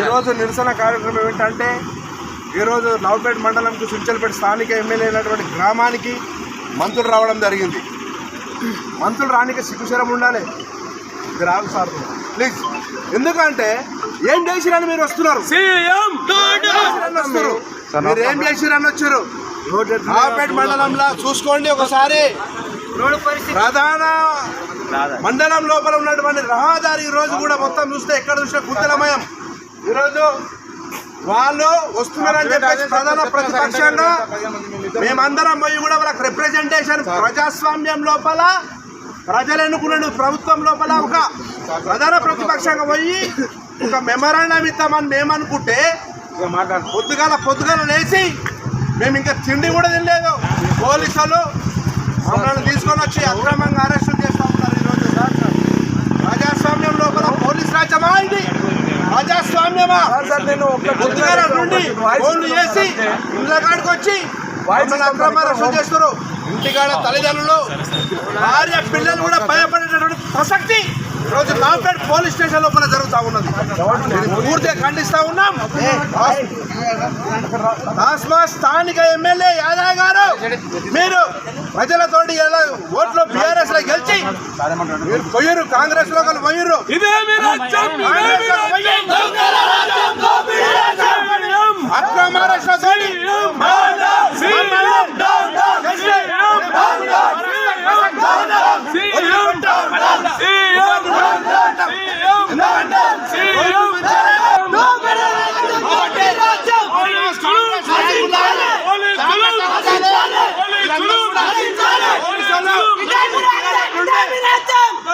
ఈరోజు నిరసన కార్యక్రమం ఏంటంటే ఈరోజు నవపేట మండలంకు సుంచలపేట స్థానిక ఎమ్మెల్యే అయినటువంటి గ్రామానికి మంత్రులు రావడం జరిగింది. మంత్రులు రానికి సిగ్గుశరం ఉండాలి. ఇది రాదు సార్. ప్లీజ్ ఎందుకంటే ఏం చేసిరని మీరు వస్తున్నారు? మీరు ఏం చేసిరని వచ్చారు? నవపేట మండలంలో చూసుకోండి ఒకసారి. ప్రధాన మండలం లోపల ఉన్నటువంటి రహదారి ఈ రోజు కూడా మొత్తం చూస్తే ఎక్కడ చూసినా గుంతలమయం ఈరోజు వాళ్ళు వస్తున్నారని చెప్పేసి ప్రధాన ప్రతిపక్షంగా మేమందరం పోయి కూడా వాళ్ళకి రిప్రజెంటేషన్ ప్రజాస్వామ్యం లోపల ప్రజలు ఎన్నుకున్న ప్రభుత్వం లోపల ఒక ప్రధాన ప్రతిపక్షంగా పోయి ఒక మెమరాండం ఇద్దామని మేము అనుకుంటే పొద్దుగాల పొద్దుగాల లేచి మేము ఇంకా తిండి కూడా తినలేదు. పోలీసులు మమ్మల్ని తీసుకొని వచ్చి అక్రమంగా అరెస్టు చేస్తూ ఉన్నారు ఈరోజు ప్రజాస్వామ్యం లోపల పోలీస్ రాజ్యమా ఇది ప్రజాస్వామ్యమా పొద్దుగాల నుండి ఫోన్లు చేసి ఇంట్లో కాడికి వచ్చి మమ్మల్ని అక్రమ అరెస్టు చేస్తారు ఇంటికాడ తల్లిదండ్రులు భార్య పిల్లలు కూడా భయపడేటటువంటి ప్రసక్తి ఈరోజు నాంపేట పోలీస్ స్టేషన్ లోపల జరుగుతూ ఉన్నది. పూర్తిగా ఖండిస్తా ఉన్నాం. తాస్మా స్థానిక ఎమ్మెల్యే యాదవ్ గారు మీరు ప్రజలతోటి ఎలా ఓట్లు బీఆర్ఎస్లో గెలిచి పోయారు కాంగ్రెస్లో పోయారు